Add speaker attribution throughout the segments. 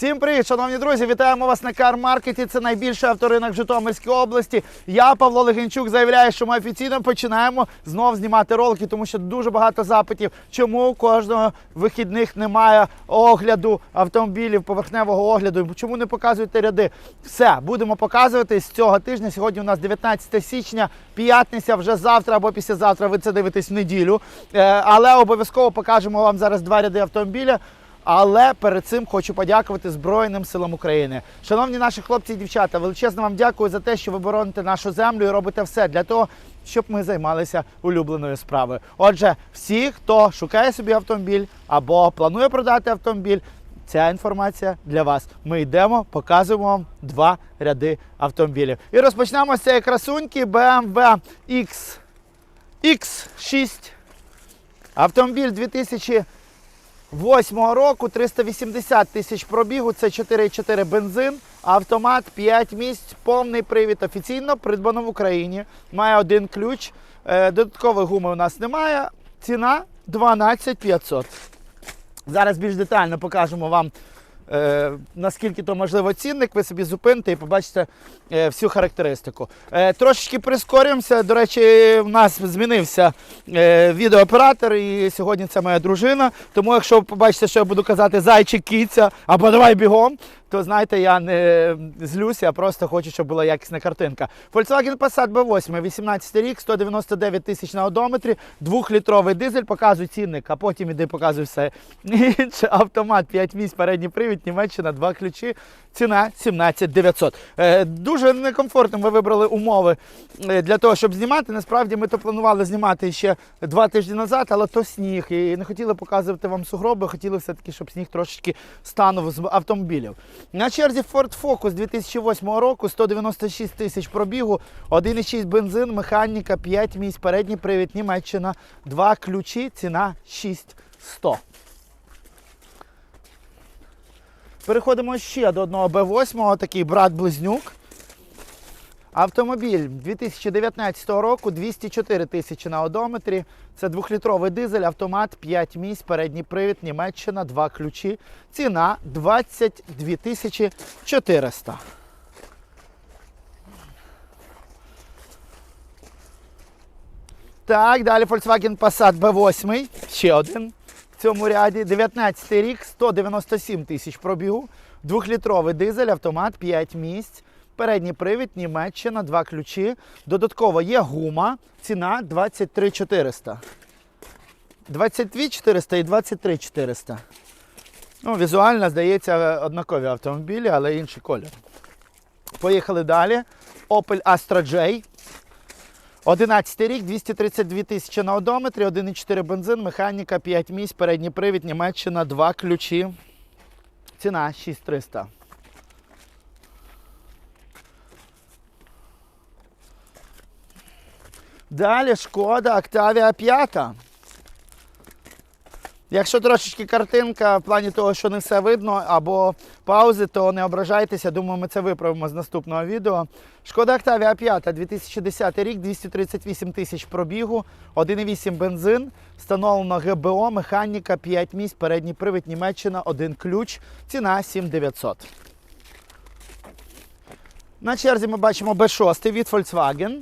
Speaker 1: Всім привіт, шановні друзі! Вітаємо вас на Кар-маркеті. Це найбільший авторинок в Житомирській області. Я, Павло Легенчук, заявляю, що ми офіційно починаємо знов знімати ролики, тому що дуже багато запитів, чому кожного вихідних немає огляду автомобілів, поверхневого огляду. Чому не показуєте ряди? Все, будемо показувати з цього тижня. Сьогодні у нас 19 січня, п'ятниця, вже завтра або післязавтра. Ви це дивитесь в неділю. Е, Але обов'язково покажемо вам зараз два ряди автомобіля. Але перед цим хочу подякувати Збройним силам України. Шановні наші хлопці і дівчата, величезно вам дякую за те, що ви бороните нашу землю і робите все для того, щоб ми займалися улюбленою справою. Отже, всі, хто шукає собі автомобіль або планує продати автомобіль, ця інформація для вас. Ми йдемо, показуємо вам два ряди автомобілів. І розпочнемо з цієї красуньки BMW X X6. Автомобіль 2000 Восьмого року 380 тисяч пробігу, це 4,4 бензин, автомат 5 місць, повний привід офіційно придбано в Україні. Має один ключ. Е, Додаткової гуми у нас немає. Ціна 12 500. Зараз більш детально покажемо вам, е, наскільки то можливо цінник. Ви собі зупините і побачите е, всю характеристику. Е, трошечки прискорюємося. До речі, в нас змінився е, відеооператор, і сьогодні це моя дружина. Тому, якщо ви побачите, що я буду казати зайчик, кіця або давай бігом, то знаєте, я не злюся, я просто хочу, щоб була якісна картинка. Volkswagen Passat B8, 18 рік, 199 тисяч на одометрі, 2-літровий дизель, показуй цінник, а потім іди показуй все інше. Автомат 5 місць, передній привід, Німеччина, 2 ключі, ціна 17 900. Е, дуже некомфортно ми вибрали умови е, для того, щоб знімати. Насправді ми то планували знімати ще два тижні назад, але то сніг. І не хотіли показувати вам сугроби, хотіли все-таки, щоб сніг трошечки станув з автомобілів. На черзі Ford Focus 2008 року, 196 тисяч пробігу, 1,6 бензин, механіка, 5 місць, передній привід, Німеччина, 2 ключі, ціна 6100. Переходимо ще до одного B8, такий брат-близнюк. Автомобіль 2019 року 204 тисячі на одометрі. Це 2-літровий дизель, автомат, 5 місць, передній привід, Німеччина, 2 ключі. Ціна 22 тисячі 400. Так, далі Volkswagen Passat B8, ще один в цьому ряді. 19 рік, 197 тисяч пробігу. 2-літровий дизель, автомат, 5 місць. Передній привід, Німеччина, 2 ключі. Додатково є гума, ціна 23 400. 22 400 і 23 400. Ну, візуально, здається, однакові автомобілі, але інший колір. Поїхали далі. Opel Astra J. 11 рік, 232 тисячі на одометрі, 1,4 бензин, механіка, 5 місць, передній привід, Німеччина, 2 ключі. Ціна 6300. Далі шкода Octavia 5. Якщо трошечки картинка в плані того, що не все видно, або паузи, то не ображайтеся. Думаю, ми це виправимо з наступного відео. Шкода Octavia 5, 2010 рік, 238 тисяч пробігу, 1,8 бензин, встановлено ГБО, механіка, 5 місць, передній привід Німеччина, 1 ключ, ціна 7900. На черзі ми бачимо B6 від Volkswagen.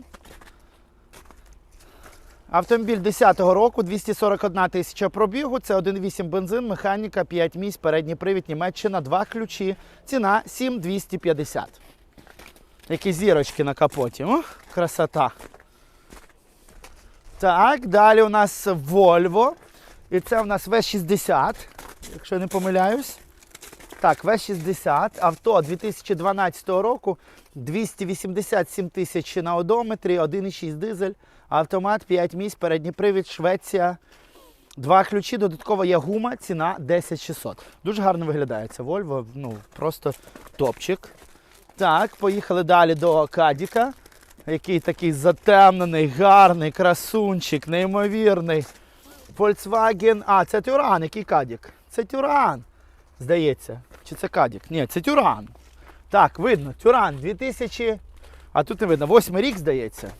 Speaker 1: Автомобіль 10-го року, 241 тисяча пробігу, це 1,8 бензин, механіка, 5 місць, передній привід, Німеччина, 2 ключі, ціна 7250. Які зірочки на капоті. Ох, красота. Так, далі у нас Volvo. І це у нас V60, якщо я не помиляюсь. Так, V60, авто 2012 року, 287 тисяч на одометрі, 1,6 дизель, автомат 5 місць, передній привід, Швеція. Два ключі, додатково є гума, ціна 10 600. Дуже гарно виглядає це Volvo, ну просто топчик. Так, поїхали далі до Кадіка, який такий затемнений, гарний, красунчик, неймовірний. Volkswagen. А, це Тюран, який Кадік? Це Тюран. Здається. Чи це Кадік? Ні, це Тюран. Так, видно, Тюран 2000. А тут не видно, 8 рік, здається.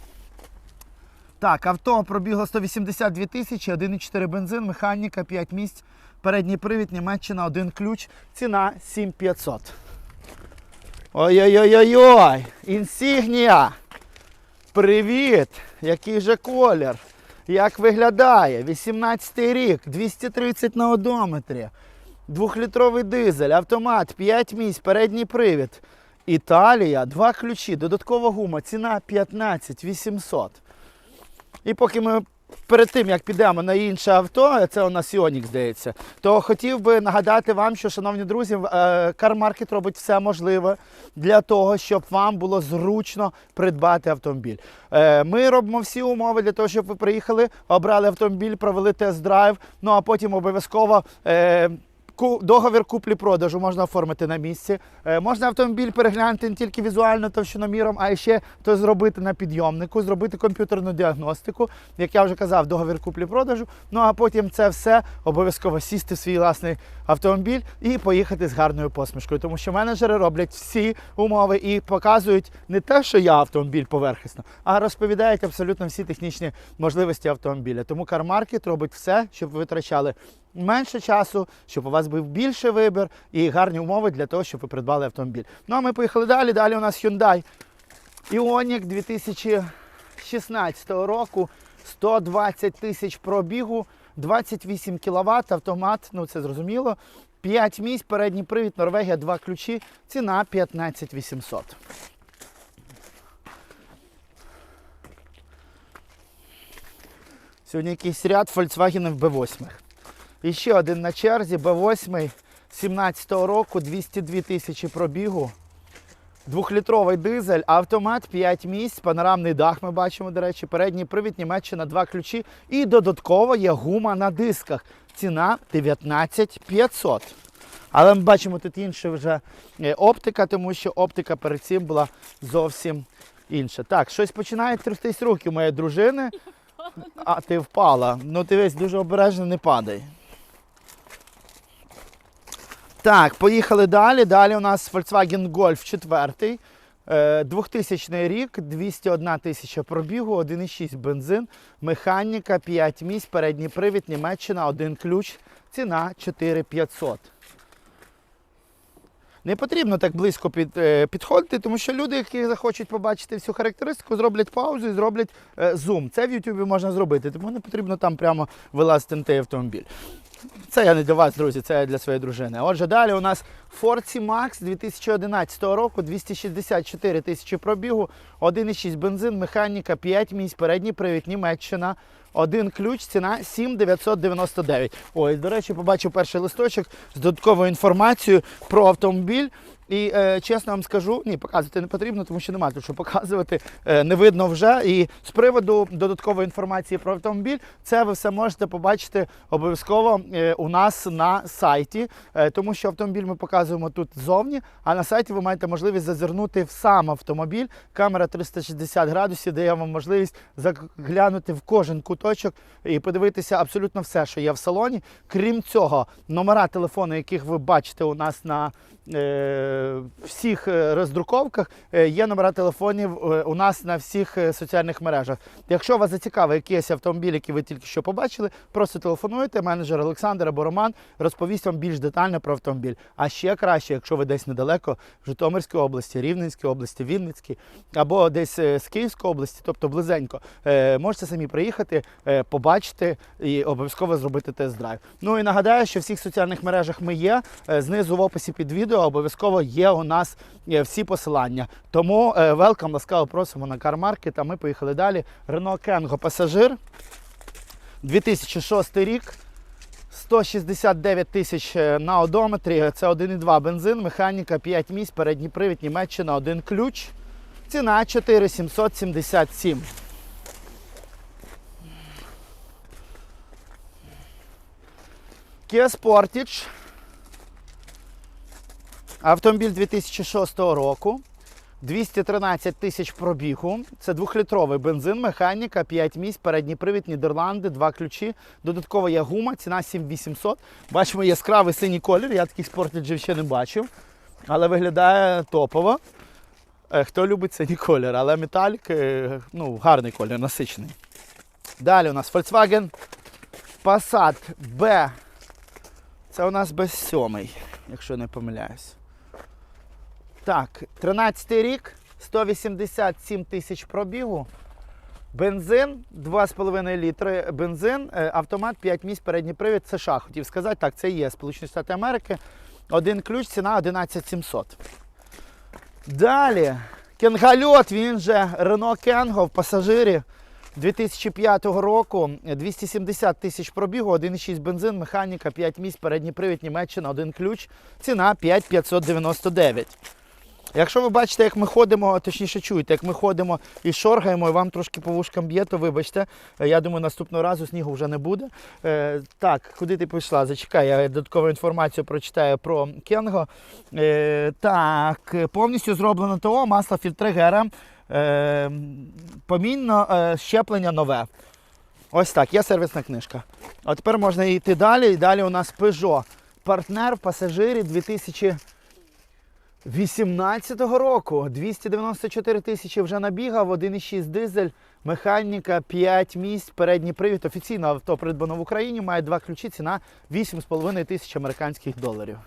Speaker 1: Так, авто пробігло 182 тисячі, 1,4 бензин, механіка, 5 місць, Передній привід Німеччина, один ключ. Ціна 7500. Ой-ой-ой-ой-ой! Інсігнія! Привіт! Який же колір? Як виглядає? 18 рік, 230 на одометрі. Двохлітровий дизель, автомат, 5 місць, передній привід. Італія, два ключі, додаткова гума, ціна 15 800. І поки ми перед тим, як підемо на інше авто, це у нас Іонік, здається, то хотів би нагадати вам, що, шановні друзі, CarMarket робить все можливе для того, щоб вам було зручно придбати автомобіль. Е, Ми робимо всі умови для того, щоб ви приїхали, обрали автомобіль, провели тест-драйв, ну а потім обов'язково. Договір куплі-продажу можна оформити на місці. Е, можна автомобіль переглянути не тільки візуально товщиноміром, а ще то зробити на підйомнику, зробити комп'ютерну діагностику, як я вже казав, договір куплі-продажу. Ну а потім це все обов'язково сісти в свій власний автомобіль і поїхати з гарною посмішкою. Тому що менеджери роблять всі умови і показують не те, що я автомобіль поверхесно, а розповідають абсолютно всі технічні можливості автомобіля. Тому CarMarket робить все, щоб ви витрачали менше часу, щоб у вас був більший вибір і гарні умови для того, щоб ви придбали автомобіль. Ну а ми поїхали далі. Далі у нас Hyundai Ioniq 2016 року, 120 тисяч пробігу, 28 кВт, автомат, ну це зрозуміло. 5 місць, передній привід, Норвегія, 2 ключі, ціна 15 800. Сьогодні якийсь ряд Volkswagen B8. І ще один на черзі B8 17-го року, 202 тисячі пробігу. Двохлітровий дизель, автомат, 5 місць, панорамний дах ми бачимо, до речі, передній привід, Німеччина, два ключі. І додатково є гума на дисках. Ціна 19 500. Але ми бачимо тут інша вже е, оптика, тому що оптика перед цим була зовсім інша. Так, щось починає трястись руки моєї дружини. А ти впала. Ну ти весь дуже обережно не падай. Так, поїхали далі. Далі у нас Volkswagen Golf 4. Е, 2000 рік, 201 тисяча пробігу, 1,6 бензин, механіка, 5 місць, передній привід, Німеччина, один ключ, ціна 4500. Не потрібно так близько під, е, підходити, тому що люди, які захочуть побачити всю характеристику, зроблять паузу і зроблять е, зум. Це в Ютубі можна зробити, тому не потрібно там прямо вилазити на той автомобіль. Це я не для вас, друзі, це я для своєї дружини. Отже, далі у нас Ford C-Max 2011 року, 264 тисячі пробігу, 1,6 бензин, механіка, 5 місць, передній привід, Німеччина. Один ключ, ціна 7999. Ой, до речі, побачив перший листочок з додатковою інформацією про автомобіль. І е, чесно вам скажу, ні, показувати не потрібно, тому що немає тут що показувати. Е, не видно вже. І з приводу додаткової інформації про автомобіль, це ви все можете побачити обов'язково е, у нас на сайті, е, тому що автомобіль ми показуємо тут ззовні, а на сайті ви маєте можливість зазирнути в сам автомобіль. Камера 360 градусів дає вам можливість заглянути в кожен куточок і подивитися абсолютно все, що є в салоні. Крім цього, номера телефону, яких ви бачите у нас на е, всіх е, роздруковках, е, є номера телефонів е, у нас на всіх соціальних мережах. Якщо вас зацікавив якийсь автомобіль, який ви тільки що побачили, просто телефонуйте. Менеджер Олександр або Роман розповість вам більш детально про автомобіль. А ще краще, якщо ви десь недалеко в Житомирській області, Рівненській області, Вінницькій, або десь з Київської області, тобто близенько, можете самі приїхати, побачити і обов'язково зробити тест-драйв. Ну і нагадаю, що в всіх соціальних мережах ми є. Знизу в описі під відео обов'язково є у нас е, всі посилання. Тому welcome, ласкаво просимо на CarMarket, а ми поїхали далі. Renault Kengo пасажир. 2006 рік. 169 тисяч е, на одометрі. Це 1,2 бензин, механіка 5 місць, передній привід, Німеччина, один ключ. Ціна 4777. Kia Sportage. Автомобіль 2006 року. 213 тисяч пробігу. Це двохлітровий бензин, механіка, 5 місць, передній привід, Нідерланди, два ключі. Додатково є гума, ціна 7800. Бачимо яскравий синій колір. Я таких спортиджів ще не бачив. Але виглядає топово. Е, Хто любить синій колір, але металік, е, ну, гарний колір, насичений. Далі у нас Volkswagen Passat B Це у нас без сьомий, якщо не помиляюсь. Так, 13 рік, 187 тисяч пробігу. Бензин 2,5 літри. Бензин, е, автомат 5 місць, передній привід. США. Хотів сказати, так, це є Сполучені Штати Америки. Один ключ, ціна 11700. Далі. Кенгальот, він же Renault Кенго в пасажирі 2005 року. 270 тисяч пробігу, 1,6 бензин, механіка, 5 місць, передній привід, Німеччина, один ключ. Ціна 5599. Якщо ви бачите, як ми ходимо, точніше чуєте, як ми ходимо і шоргаємо, і вам трошки по вушкам б'є, то вибачте. Е, Я думаю, наступного разу снігу вже не буде. Е, так, куди ти пішла? Зачекай, я додаткову інформацію прочитаю про Кенго. Е, так, повністю зроблено ТО, масло фільтри ГРМ, е, помінно е, щеплення нове. Ось так, є сервісна книжка. А тепер можна йти далі. І далі у нас Peugeot. Партнер в пасажирі 2000. 18-го року 294 тисячі вже набігав, 1,6 дизель, механіка, 5 місць, передній привід. Офіційно авто придбано в Україні, має два ключі, ціна 8,5 тисяч американських доларів.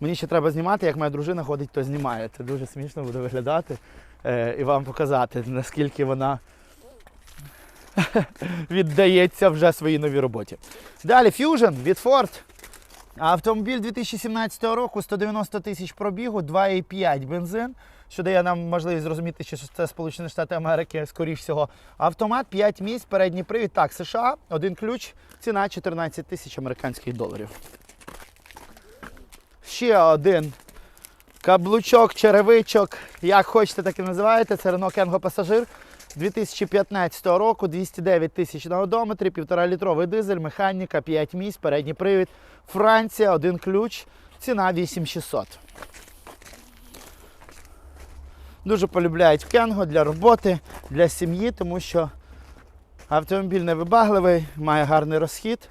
Speaker 1: Мені ще треба знімати, як моя дружина ходить, то знімає. Це дуже смішно буде виглядати е, і вам показати, наскільки вона віддається вже своїй новій роботі. Далі Fusion від Ford. Автомобіль 2017 року 190 тисяч пробігу, 2,5 бензин, що дає нам можливість зрозуміти, що це Сполучені Штати Америки, скоріш всього. Автомат 5 місць, передній привід. Так, США, один ключ, ціна 14 тисяч американських доларів. Ще один каблучок, черевичок, як хочете, так і називаєте. Це Renault Kengo Пасажир 2015 року, 209 тисяч на одометрі, 1,5 літровий дизель, механіка, 5 місць, передній привід. Франція, один ключ, ціна 8600. Дуже полюбляють Кенго для роботи, для сім'ї, тому що автомобіль невибагливий, має гарний розхід.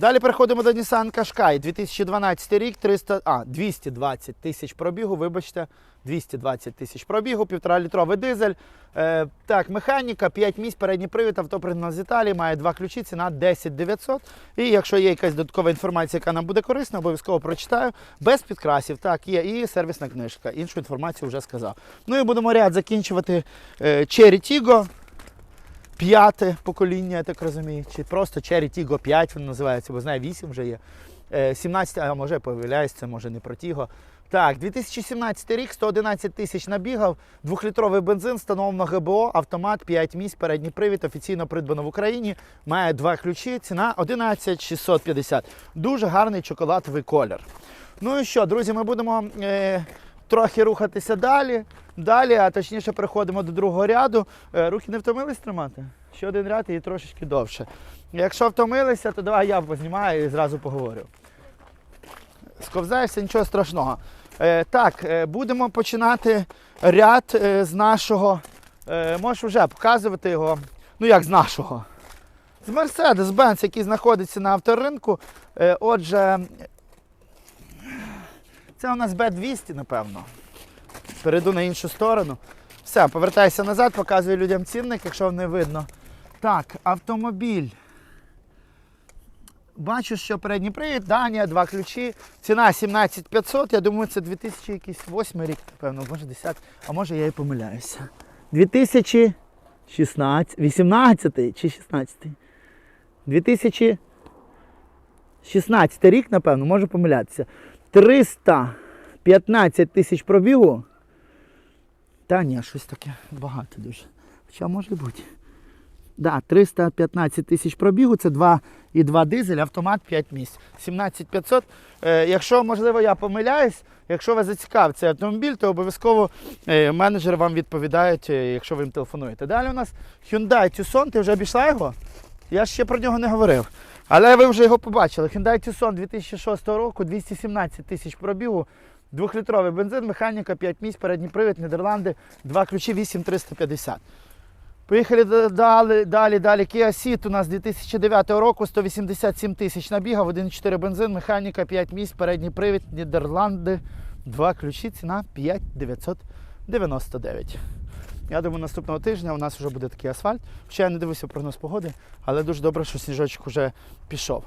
Speaker 1: Далі переходимо до Nissan Qashqai. 2012 рік, 300, а, 220 тисяч пробігу, вибачте, 220 тисяч пробігу, 1,5 літровий дизель. Е, так, механіка, 5 місць, передній привід, авто з Італії, має два ключі, ціна 10 900. І якщо є якась додаткова інформація, яка нам буде корисна, обов'язково прочитаю. Без підкрасів, так, є і сервісна книжка. Іншу інформацію вже сказав. Ну і будемо ряд закінчувати е, Cherry Tiggo. П'яте покоління, я так розумію, чи просто Cherry Tiggo 5 він називається, бо знаю, 8 вже є. Е, 17, а може появляюсь, це може не про Tiggo. Так, 2017 рік, 111 тисяч набігав, двохлітровий бензин, встановлено ГБО, автомат, 5 місць, передній привід, офіційно придбано в Україні, має два ключі, ціна 11 650. Дуже гарний чоколадовий колір. Ну і що, друзі, ми будемо е, трохи рухатися далі. Далі, а точніше, переходимо до другого ряду. Е, рухи не втомились тримати? Ще один ряд і трошечки довше. Якщо втомилися, то давай я познімаю і зразу поговорю. Сковзаєшся, нічого страшного. Е, так, е, будемо починати ряд з нашого. Е, можеш вже показувати його. Ну як з нашого? З Mercedes-Benz, який знаходиться на авторинку. Отже, це у нас B200, напевно. Перейду на іншу сторону. Все, повертайся назад, показую людям цінник, якщо не видно. Так, автомобіль. Бачу, що передній привід, Данія, два ключі. Ціна 17500. Я думаю, це 2008 рік, напевно, може 10, а може я і помиляюся. 2016, 18 чи 16? 2016 рік, напевно, можу помилятися. 315 тисяч пробігу. Та ні, щось таке багато дуже. Хоча може бути. Да, 315 тисяч пробігу, це 2,2 дизель, автомат 5 місць. 17500. Е, якщо, можливо, я помиляюсь, якщо вас зацікавив цей автомобіль, то обов'язково е, менеджери вам відповідають, е, якщо ви їм телефонуєте. Далі у нас Hyundai Tucson, ти вже обійшла його? Я ще про нього не говорив. Але ви вже його побачили. Hyundai Tucson 2006 року, 217 тисяч пробігу, двохлітровий бензин, механіка, 5 місць, передній привід, Нідерланди, два ключі 8350. Поїхали далі, далі, далі. Kia Ceed у нас 2009 року, 187 тисяч набігав, 1,4 бензин, механіка, 5 місць, передній привід, Нідерланди, два ключі, ціна 5999. Я думаю, наступного тижня у нас вже буде такий асфальт. Ще я не дивився прогноз погоди, але дуже добре, що сніжочок вже пішов.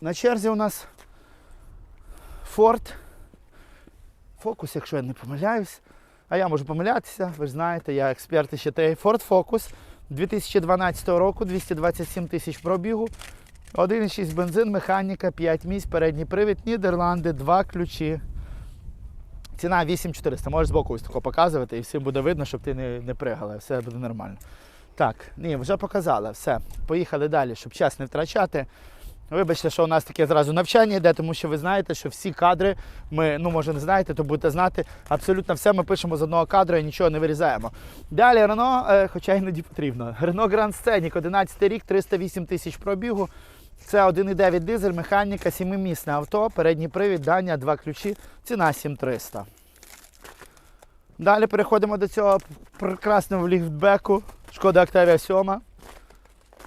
Speaker 1: На черзі у нас Ford Focus, якщо я не помиляюсь. А я можу помилятися, ви ж знаєте, я експерт ще те. Ford Focus 2012 року, 227 тисяч пробігу. 1,6 бензин, механіка, 5 місць, передній привід, Нідерланди, 2 ключі. Ціна 8400. Можеш збоку ось тако показувати, і всім буде видно, щоб ти не, не пригала, все буде нормально. Так, ні, вже показала, все. Поїхали далі, щоб час не втрачати. Вибачте, що у нас таке зразу навчання йде, тому що ви знаєте, що всі кадри ми, ну може не знаєте, то будете знати. Абсолютно все ми пишемо з одного кадру і нічого не вирізаємо. Далі Рено, е, хоча іноді потрібно. Рено Гранд Сценік, 11 рік, 308 тисяч пробігу. Це 1,9 дизель, механіка, 7-місне авто, передній привід, дання, два ключі, ціна 7300. Далі переходимо до цього прекрасного ліфтбеку. Шкода Октавія 7.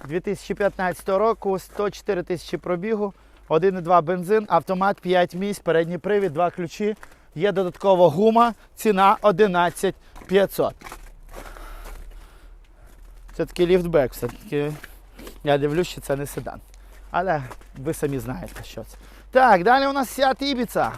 Speaker 1: 2015 року, 104 тисячі пробігу, 1,2 бензин, автомат 5 місць, передній привід, два ключі. Є додаткова гума, ціна 11 500. Це такий ліфтбек, все-таки я дивлюсь, що це не седан. Але ви самі знаєте, що це. Так, далі у нас Seat Ibiza.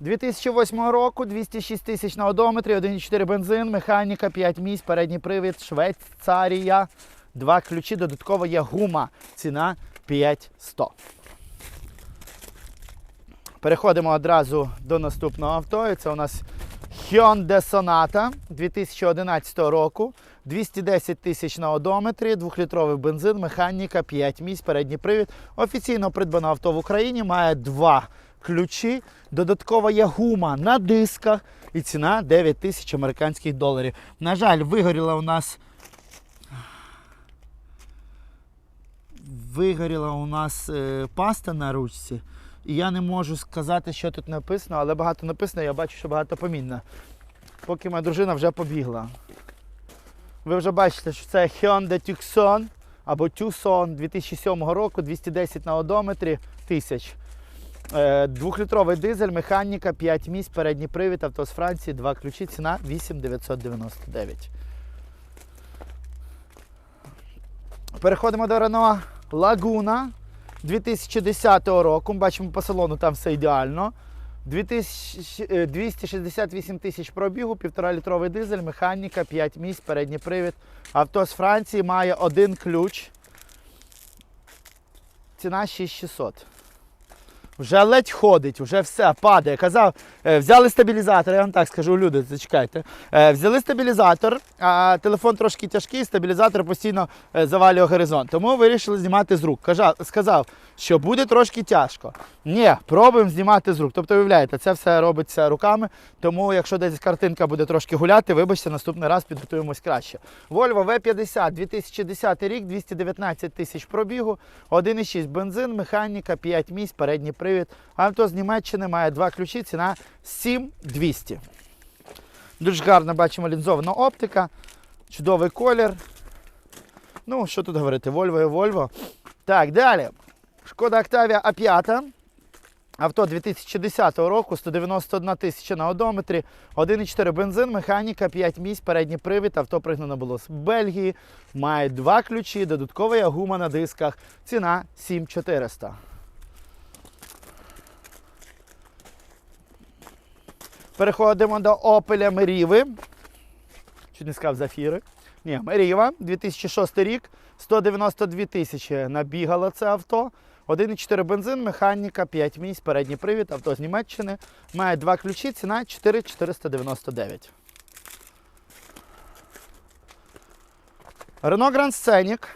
Speaker 1: 2008 року, 206 тисяч на одометрі, 1,4 бензин, механіка, 5 місць, передній привід, Швейцарія. Два ключі, додатково є гума. Ціна 5100. Переходимо одразу до наступного авто. І Це у нас Hyundai Sonata 2011 року. 210 тисяч на одометрі, 2-літровий бензин, механіка, 5 місць, передній привід. Офіційно придбано авто в Україні, має два ключі. Додатково є гума на дисках і ціна 9 тисяч американських доларів. На жаль, вигоріла у нас. Вигоріла у нас е, паста на ручці. І я не можу сказати, що тут написано, але багато написано, я бачу, що багато помінно. Поки моя дружина вже побігла. Ви вже бачите, що це Hyundai Tucson або Tucson 2007 року, 210 на одометрі тисяч. Е, Двохлітровий дизель, механіка, 5 місць, передній привід, авто з Франції, два ключі, ціна 8999. Переходимо до Renault Laguna 2010 року. Бачимо по салону там все ідеально. 2000, е, 268 тисяч пробігу, 1,5 літровий дизель, механіка, 5 місць, передній привід. Авто з Франції має один ключ. Ціна 6600. Вже ледь ходить, вже все, падає. Казав, е, взяли стабілізатор, я вам так скажу, люди, зачекайте. Е, Взяли стабілізатор, а телефон трошки тяжкий, стабілізатор постійно е, завалює горизонт. Тому вирішили знімати з рук. Сказав, що буде трошки тяжко. Ні, пробуємо знімати з рук. Тобто, уявляєте, це все робиться руками. Тому, якщо десь картинка буде трошки гуляти, вибачте, наступний раз підготуємось краще. Volvo V50 2010 рік, 219 тисяч пробігу, 1,6 бензин, механіка, 5 місць, передній привід. Авто з Німеччини має два ключі, ціна 7200. Дуже гарно бачимо лінзована оптика, чудовий колір. Ну, що тут говорити, Volvo і Volvo. Так, далі. Шкода Octavia А5. Авто 2010 року, 191 тисяча на одометрі, 1,4 бензин, механіка, 5 місць, передній привід. Авто пригнано було з Бельгії. Має два ключі, додаткова є гума на дисках. Ціна 7400. Переходимо до Opel Meriva. Чуть не сказав Зафіри. Ні, Меріва, 2006 рік, 192 тисячі набігало це авто. 1,4 бензин, механіка, 5 місць, передній привід, авто з Німеччини. Має два ключі, ціна 4,499. Renault Grand Scenic.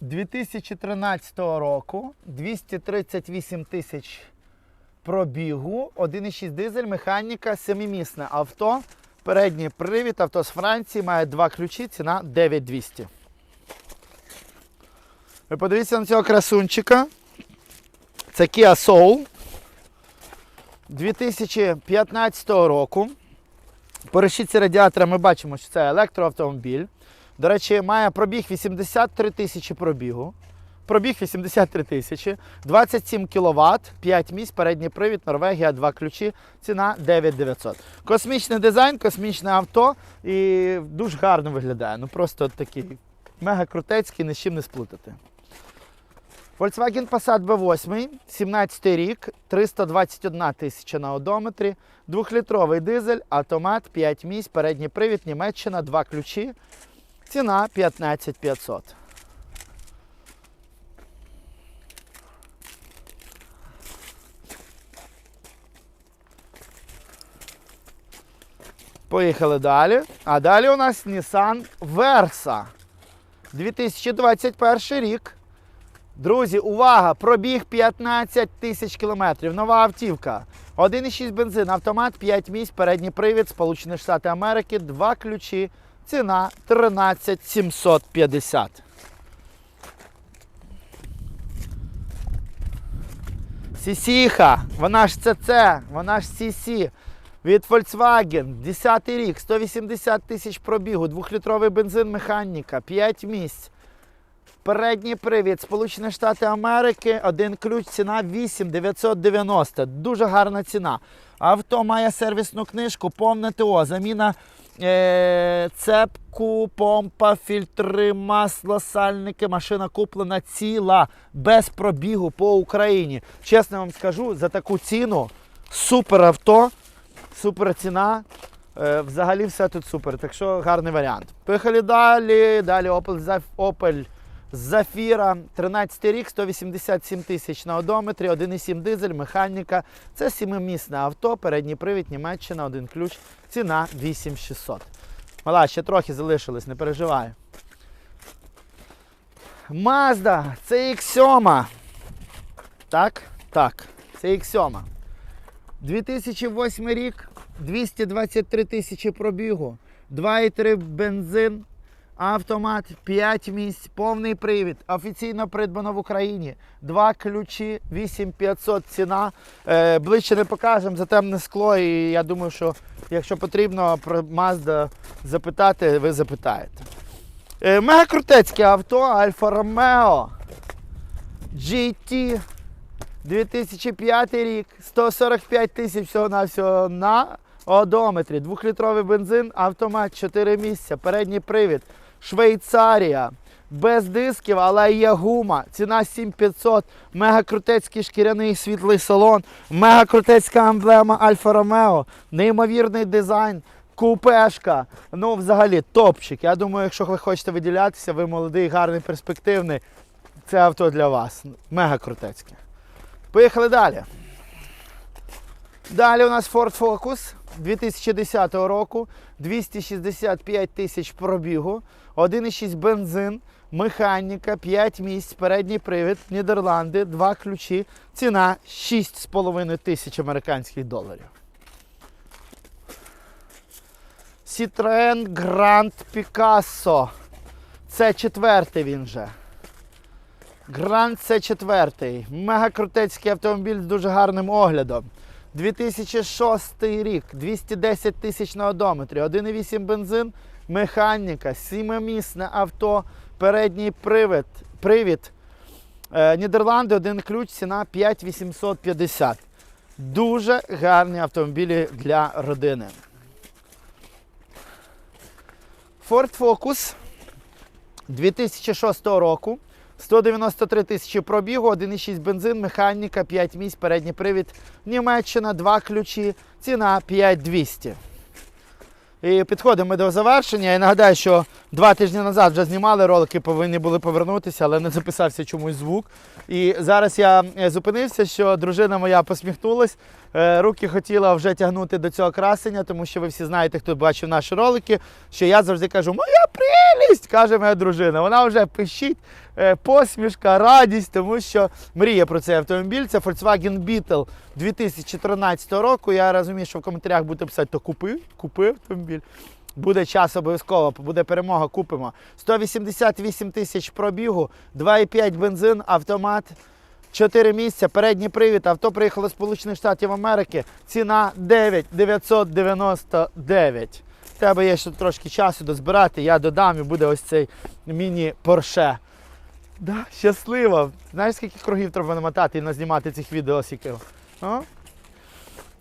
Speaker 1: 2013 року 238 тисяч пробігу, 1,6 дизель, механіка, 7-місне авто. Передній привід, авто з Франції, має два ключі, ціна 9200. Ви подивіться на цього красунчика. Це Kia Soul 2015 року. По решітці радіатора ми бачимо, що це електроавтомобіль. До речі, має пробіг 83 тисячі пробігу. Пробіг 83 тисячі, 27 кВт, 5 місць, передній привід, Норвегія, 2 ключі, ціна 9900. Космічний дизайн, космічне авто і дуже гарно виглядає. Ну просто такий мега крутецький, ні з чим не сплутати. Volkswagen Passat B8, 17 рік, 321 тисяча на одометрі, 2-літровий дизель, автомат, 5 місць, передній привід, Німеччина, 2 ключі. Ціна 15 Поїхали далі. А далі у нас Nissan Versa. 2021 рік. Друзі, увага! Пробіг 15 тисяч кілометрів. Нова автівка. 1,6 бензин, автомат, 5 місць, передній привід, Сполучені Штати Америки, 2 ключі. Ціна 13 750. Сісіха, вона ж ЦЦ, вона ж Сісі. Від Volkswagen, 10 рік, 180 тисяч пробігу, 2-літровий бензин, механіка, 5 місць. Передній привід, Сполучені Штати Америки, один ключ, ціна 8990. Дуже гарна ціна. Авто має сервісну книжку, повне ТО, заміна е- цепку, помпа, фільтри, масло, сальники. Машина куплена ціла, без пробігу по Україні. Чесно вам скажу, за таку ціну супер авто, супер ціна. Е, Взагалі все тут супер, так що гарний варіант. Поїхали далі. Далі Opel, Opel Zafira, 13 рік, 187 тисяч на одометрі, 1,7 дизель, механіка. Це сімимісне авто, передній привід, Німеччина, один ключ. Ціна 8600. Мала, ще трохи залишилось, не переживай. Mazda CX-7. Так? Так. CX-7. 2008 рік, 223 тисячі пробігу, 2,3 бензин, автомат, 5 місць, повний привід, офіційно придбано в Україні, 2 ключі, 8500 ціна. Е, ближче не покажемо за темне скло. І я думаю, що якщо потрібно про Mazda запитати, ви запитаєте. Е, мега крутецьке авто Альфа Ромео GT 2005 рік, 145 тисяч всього на всього на одометрі. Двохлітровий бензин, автомат, 4 місця, передній привід, Швейцарія. Без дисків, але є гума. Ціна 7500, мега крутецький шкіряний світлий салон, мега крутецька емблема Альфа Ромео, неймовірний дизайн, купешка. Ну, взагалі, топчик. Я думаю, якщо ви хочете виділятися, ви молодий, гарний, перспективний. Це авто для вас. Мега крутецьке. Поїхали далі. Далі у нас Ford Focus 2010 року, 265 тисяч пробігу, 1,6 бензин, механіка, 5 місць, передній привід, Нідерланди, 2 ключі, ціна 6,5 тисяч американських доларів. Citroen Grand Picasso. Це четвертий він же. Гранд це четвертий. Мега крутецький автомобіль з дуже гарним оглядом. 2006 рік, 210 тисяч на одометрі, 1,8 бензин, механіка, сімимісне авто, передній привід, привід. Е, Нідерланди, один ключ, ціна 5850. Дуже гарні автомобілі для родини. Ford Focus 2006 року. 193 тисячі пробігу, 1,6 бензин, механіка, 5 місць, передній привід. Німеччина, 2 ключі, ціна 5200. І підходимо до завершення. Я нагадаю, що два тижні назад вже знімали ролики, повинні були повернутися, але не записався чомусь звук. І зараз я е, зупинився, що дружина моя посміхнулась. Е, Руки хотіла вже тягнути до цього красення, тому що ви всі знаєте, хто бачив наші ролики, що я завжди кажу, моя прелість, каже моя дружина. Вона вже пищить, е, посмішка, радість, тому що мріє про цей автомобіль. Це Volkswagen Beetle 2013 року. Я розумію, що в коментарях будете писати, то купив, купив автомобіль. Буде час обов'язково, буде перемога, купимо. 188 тисяч пробігу, 2,5 бензин, автомат. 4 місця, передній привід, авто приїхало з Сполучених Штатів Америки. Ціна 9 999. В тебе є ще трошки часу дозбирати, я додам і буде ось цей міні-порше. Да, Щасливо! Знаєш, скільки кругів треба намотати і назнімати цих відеосіків? А?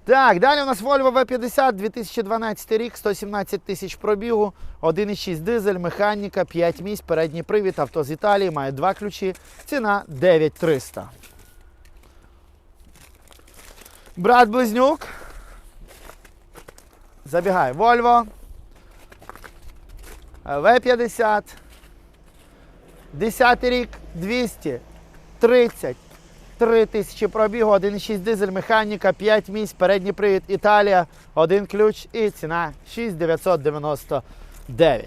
Speaker 1: Так, далі у нас Volvo V50, 2012 рік, 117 тисяч пробігу, 1,6 дизель, механіка, 5 місць, передній привід, авто з Італії, має два ключі, ціна 9300. Брат Близнюк. Забігай. Volvo. V50. 10 рік, 233 тисячі пробігу, 1,6 дизель, механіка, 5 місць, передній привід Італія, один ключ і ціна 6999.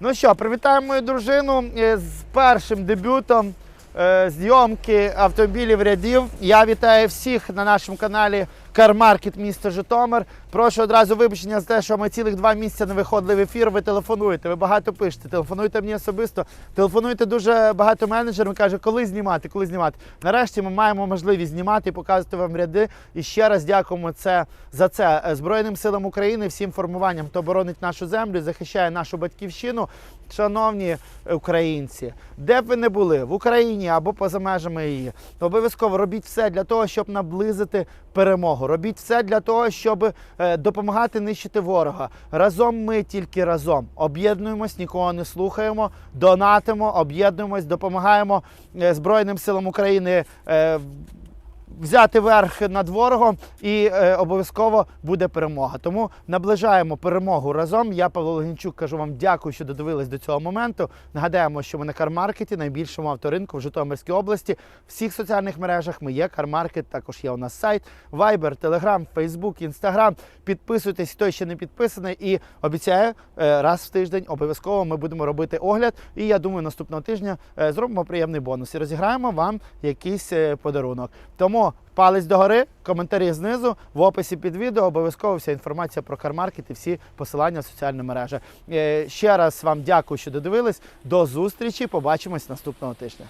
Speaker 1: Ну що, привітаємо мою дружину е, з першим дебютом е, зйомки автомобілів рядів. Я вітаю всіх на нашому каналі Кармаркет місто Житомир. Прошу одразу вибачення за те, що ми цілих два місяці не виходили в ефір. Ви телефонуєте, ви багато пишете. Телефонуйте мені особисто. Телефонуйте дуже багато менеджерам. Каже, коли знімати, коли знімати. Нарешті ми маємо можливість знімати і показувати вам ряди. І ще раз дякуємо це за це е, Збройним силам України, всім формуванням, хто боронить нашу землю, захищає нашу батьківщину. Шановні українці, де б ви не були в Україні або поза межами її, обов'язково робіть все для того, щоб наблизити перемогу. Робіть все для того, щоб е, допомагати нищити ворога. Разом ми тільки разом об'єднуємось, нікого не слухаємо, донатимо, об'єднуємось, допомагаємо е, Збройним силам України. Взяти верх над ворогом і е, обов'язково буде перемога. Тому наближаємо перемогу разом. Я Павло Логінчук кажу вам дякую, що додивились до цього моменту. Нагадаємо, що ми на кармаркеті, найбільшому авторинку в Житомирській області. В всіх соціальних мережах ми є кармаркет. Також є у нас сайт, Viber, Telegram, Facebook, Instagram. Підписуйтесь, хто ще не підписаний, і обіцяю, е, раз в тиждень обов'язково ми будемо робити огляд. І я думаю, наступного тижня е, зробимо приємний бонус і розіграємо вам якийсь е, подарунок. Тому палець догори, коментарі знизу, в описі під відео обов'язково вся інформація про кармаркет і всі посилання в соціальні мережі. Е, Ще раз вам дякую, що додивились. До зустрічі. Побачимось наступного тижня.